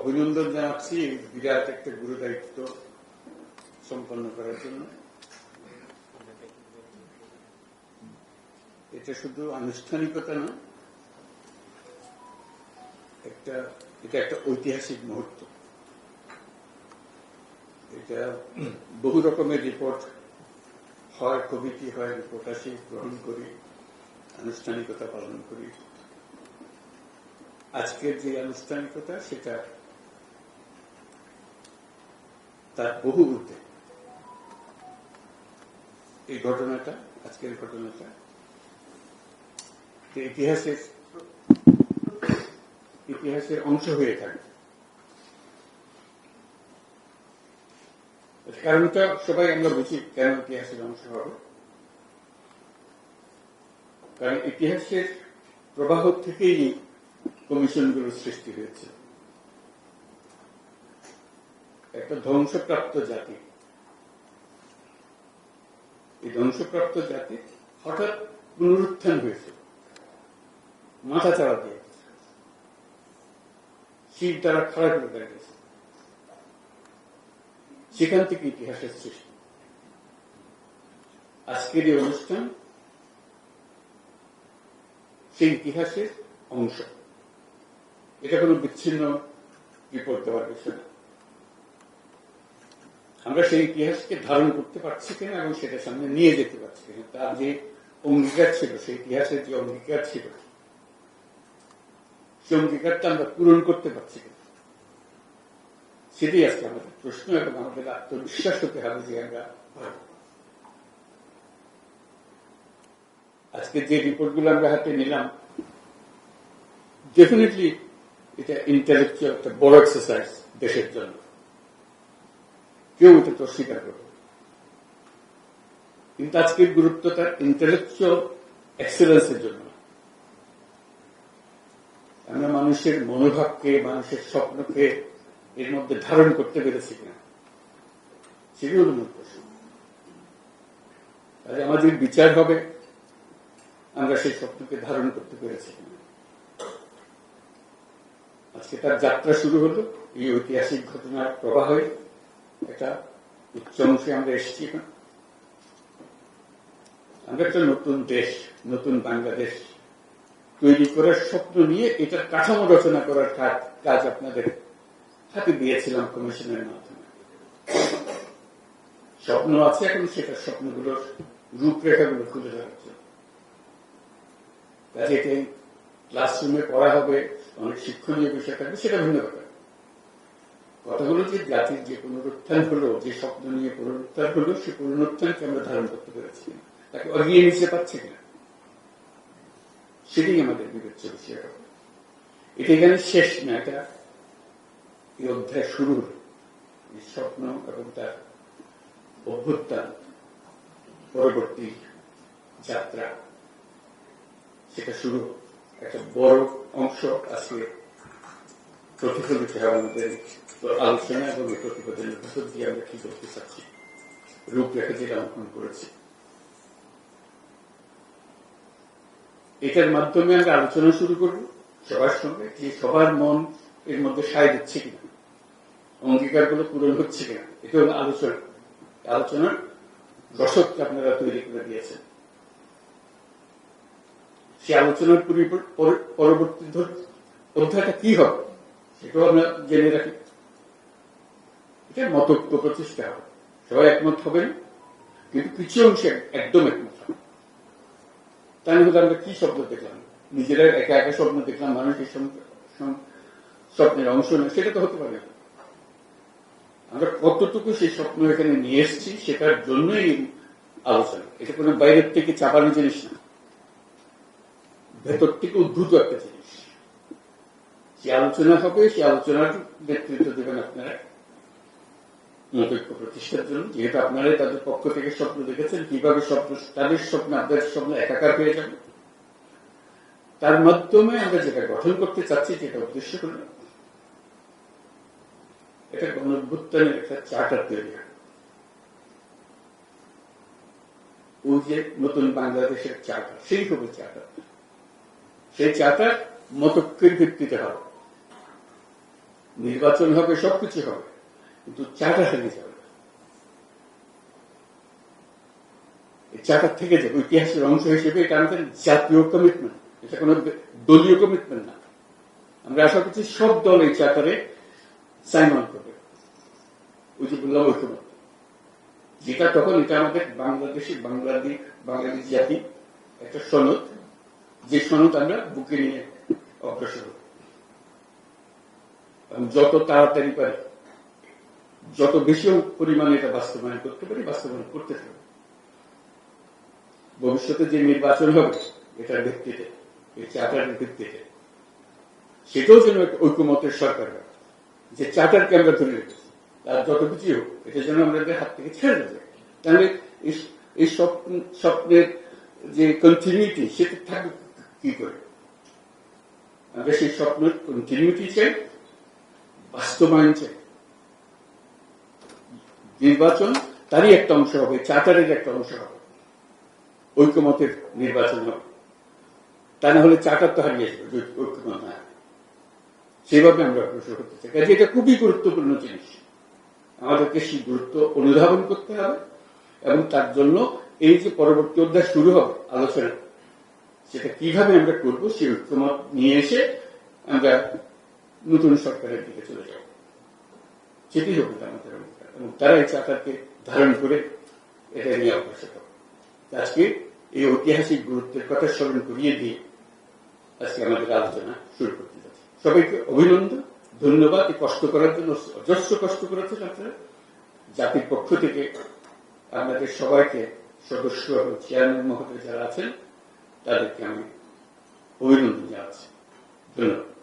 অভিনন্দন জানাচ্ছি বিরাট একটা গুরু দায়িত্ব সম্পন্ন করার জন্য। এটা শুধু আনুষ্ঠানিকতা না, একটা, এটা একটা ঐতিহাসিক মুহূর্ত। এটা বহু রকমের রিপোর্ট হয়, কমিটি হয় রিপোর্ট আসি গ্রহণ করি, আনুষ্ঠানিকতা পালন করি। আজকের যে আনুষ্ঠানিকতা সেটা তার বহু ঊর্ধ্বে এই ঘটনাটা, আজকের ঘটনাটা ইতিহাসের ইতিহাসের অংশ হয়ে থাকে। কারণটা সবাই আমরা বুঝি কেন ইতিহাসের অংশ হবে। কারণ ইতিহাসের প্রবাহ থেকেই কমিশনগুলোর সৃষ্টি হয়েছে। একটা ধ্বংসপ্রাপ্ত জাতি। এই ধ্বংসপ্রাপ্ত জাতি হঠাৎ পুনরুত্থান হয়েছে। মাথা চাড়া দিয়ে শীত দ্বারা খাড়া করে দাঁড়িয়েছে সেখান থেকে ইতিহাসের সৃষ্টি। আজকের এই অনুষ্ঠান সেই ইতিহাসের অংশ। এটা কোনো বিচ্ছিন্ন রিপোর্ট দেওয়ার বিষয় না। আমরা সেই ইতিহাসকে ধারণ করতে পারছি কিনা এবং সেটা সামনে নিয়ে যেতে পারছি কিনা, তার যে অঙ্গীকার ছিল, সেই ইতিহাসের যে অঙ্গীকার ছিল সেই অঙ্গীকারটা আমরা পূরণ করতে পারছি কিনা, সেটাই আজকে আমাদের প্রশ্ন এবং আমাদের আত্মবিশ্বাস হতে হবে যে আমরা আজকে যে রিপোর্টগুলো আমরা হাতে নিলাম ডেফিনেটলি এটা ইন্টালেকচুয়াল একটা বড় এক্সারসাইজ দেশের জন্য। কেউ এটা তো স্বীকার করবে কিন্তু আজকের গুরুত্বটা ইন্টালেকচুয়াল এক্সেলেন্সের জন্য। আমরা মানুষের মনোভাবকে, মানুষের স্বপ্নকে এর মধ্যে ধারণ করতে পেরেছি কিনা সেগুলো মূল প্রশ্ন। আমাদের বিচার হবে, আমরা সেই স্বপ্নকে ধারণ করতে পেরেছি কিনা। আজকে তার যাত্রা শুরু হলো। এই ঐতিহাসিক ঘটনার প্রবাহে একটা উচ্চ অংশে আমরা এসেছি এখন। আমরা একটা নতুন দেশ, নতুন বাংলাদেশ তৈরি করার স্বপ্ন নিয়ে এটার কাঠামো রচনা করার কাজ আপনাদের হাতে দিয়েছিলাম কমিশনের মাধ্যমে। স্বপ্ন আছে এখন, সেটা স্বপ্নগুলোর রূপরেখাগুলো খুলে ধরার জন্য। ক্লাসরুমে পড়া হবে অনেক শিক্ষণীয় বিষয় থাকবে সেটা ভিন্ন কথা কথা হলো যে জাতির যে পুনরুত্থান হলো, যে স্বপ্ন নিয়ে পুনরুত্থান হলো, সে পুনরুত্থানকে আমরা ধারণ করতে পেরেছি। তাকে এগিয়ে নিতে পারছি কিনা? সেটাই আমাদের বিবেচ্য বিষয়। হবে এটা এখানে শেষ না, এটা এই অধ্যায় শুরু হল। এই স্বপ্ন এবং তার অভ্যুত্থান, পরবর্তী যাত্রা, সেটা শুরু একটা বড় অংশ আজকে প্রতিফলিত হয় আমাদের আলোচনা এবং এই প্রতিবেদনের ভিতর দিয়ে আমরা কি করতে চাচ্ছি? রূপরেখা যেটা অঙ্কন করেছি। এটার মাধ্যমে আমরা আলোচনা শুরু করব সবার সঙ্গে যে সবার মন এর মধ্যে সায় দিচ্ছে কিনা, অঙ্গীকারগুলো পূরণ হচ্ছে কিনা এটা হলো আলোচনা। আলোচনার রসদকে আপনারা তৈরি করে দিয়েছেন। সে আলোচনার পরবর্তী অধ্যায়টা কি হবে, সেটাও আমরা জেনে রাখি। এটা মতক্য প্রতিষ্ঠা হবে। সবাই একমত হবেন, কিন্তু কিছু অংশে একদম একমত হবে। তাই হলে আমরা কি স্বপ্ন দেখলাম? নিজেরা একা একা স্বপ্ন দেখলাম, মানুষ এই সম- সম- স্বপ্নের অংশ নয়, সেটা তো হতে পারে। আমরা কতটুকু সেই স্বপ্ন এখানে নিয়ে এসেছি, সেটার জন্যই আলোচনা। এটা কোনো বাইরের থেকে চাপানো জিনিস না। ভেতর থেকে উদ্ভূত একটা জিনিস সে আলোচনা হবে, সে আলোচনার নেতৃত্ব দেবেন আপনারা। মতৈক্য প্রতিষ্ঠার জন্য, যেহেতু আপনারাই তাদের পক্ষ থেকে স্বপ্ন দেখেছেন, কীভাবে স্বপ্ন, তাদের স্বপ্ন, আপনাদের স্বপ্ন একাকার হয়ে যাবে। তার মাধ্যমে আমরা যেটা গঠন করতে চাচ্ছি, যেটা উদ্দেশ্য হল, এটা গণভ্যুত্থানের একটা চার্টার তৈরি ওই যে নতুন বাংলাদেশের চার্টার সেই হবে চার্টার। সেই চার্টার মতক্যের ভিত্তিতে হবে। নির্বাচন হবে, সবকিছু হবে, কিন্তু চার্টার হারিয়ে যাবে চার্টার থেকে যাবে ইতিহাসের অংশ হিসেবে এটা আমাদের জাতীয় কমিটমেন্ট এটা কোনো দলীয় কমিটমেন্ট না। আমরা আশা করছি সব দল এই চার্টারে সাইন অন করবে। ওই যে বললাম ঐক্যমত। যেটা তখন এটা আমাদের বাংলাদেশি বাংলাদেশ বাঙালি জাতি একটা সনদ। যে সনদ আমরা বুকে নিয়ে অগ্রসর যত তাড়াতাড়ি পারি, যত বেশি পরিমাণে এটা বাস্তবায়ন করতে পারি, বাস্তবায়ন করতে থাকবে। ভবিষ্যতে যে নির্বাচন হবে, এটার ভিত্তিতে, এই চার্টারের ভিত্তিতে, সেটাও যেন ঐক্যমতের সরকার যে চার্টারকে আমরা ধরে রেখেছি আর যত কিছু হোক, এটা যেন আমাদের হাত থেকে ছেড়ে দেবে তাহলে এই- এই স্বপ্ন, স্বপ্নের যে কন্টিনিউটি সেটা থাকবে কি করে? আমরা সেই স্বপ্নের কন্টিনিউটি চাই বাস্তবায়ন চাই। নির্বাচন তারই একটা অংশ হবে, চার্টারের একটা অংশ হবে। ঐক্যমতের নির্বাচন হবে। তা না হলে চার্টার তো হারিয়ে যাবে ঐক্যমত না সেভাবে আমরা অগ্রসর করতে চাই। কাজে এটা খুবই গুরুত্বপূর্ণ জিনিস। আমাদেরকে সেই গুরুত্ব অনুধাবন করতে হবে এবং তার জন্য এই যে পরবর্তী অধ্যায় শুরু হবে, আলোচনা সেটা কীভাবে আমরা করব সেই ঐক্যমত নিয়ে এসে আমরা নতুন সরকারের দিকে চলে যাব। সেটি হবে আমাদের। এবং তারা এই চাকারকে ধারণ করে এটা নিয়ে অগ্রসর। আজকে এই ঐতিহাসিক গুরুত্বের কথা স্মরণ করিয়ে দিয়ে আজকে আমাদের আলোচনা শুরু করতে যাচ্ছি। সবাইকে অভিনন্দন, ধন্যবাদ। এই কষ্ট করার জন্য অজস্র কষ্ট করেছেন আপনারা। জাতির পক্ষ থেকে আপনাদের সবাইকে সদস্য এবং চেয়ারম্যান মহোদয় যারা আছেন তাদেরকে আমি অভিনন্দন জানাচ্ছি ধন্যবাদ